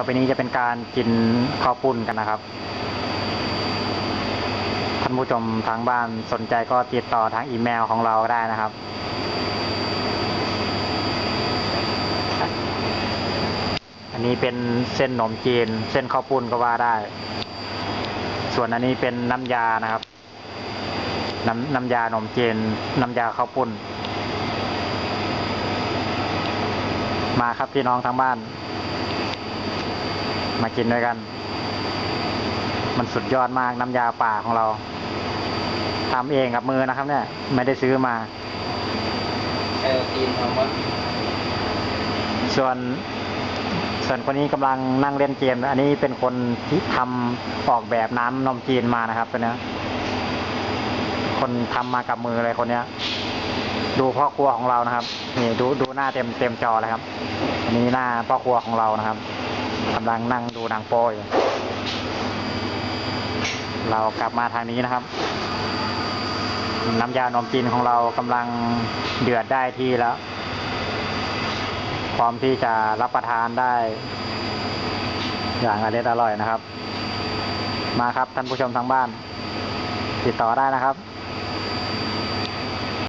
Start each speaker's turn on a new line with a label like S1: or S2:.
S1: ต่อไปนี้จะเป็นการกินข้าวปุ้นกันนะครับ ท่านผู้ชมทางบ้านสนใจก็ติดต่อทางอีเมลของเราได้นะครับอันนี้เป็นเส้นหนมจีน เส้นข้าวปุ้นก็ว่าได้ ส่วนอันนี้เป็นน้ำยานะครับ น้ำน้ำยาหนมจีนน้ำยาข้าวปุ้น มาครับพี่น้องทางบ้าน มากินด้วยกัน มันสุดยอดมากน้ำยาป่าของเราทำเองกับมือนะครับ เนี่ย ไม่ได้ซื้อมา
S2: ไอโอตีนทำวะ
S1: ส่วนส่วนคนนี้กำลังนั่งเล่นเกม อันนี้เป็นคนที่ทำออกแบบน้ำนมจีนมานะครับตัวเนี้ยคนทำมากับมือเลยคนเนี้ย ดูพ่อครัวของเรานะครับ นี่ดูดูหน้าเต็มเต็มจอเลยครับอันนี้หน้าพ่อครัวของเรานะครับ กำลังนั่งดูหนังโป้อยู่เรากลับมาทางนี้นะครับ น้ำยานมจีนของเรากำลังเดือดได้ที่แล้ว พร้อมที่จะรับประทานได้ อย่างอร่อยอร่อยนะครับ มาครับท่านผู้ชมทางบ้าน ติดต่อได้นะครับ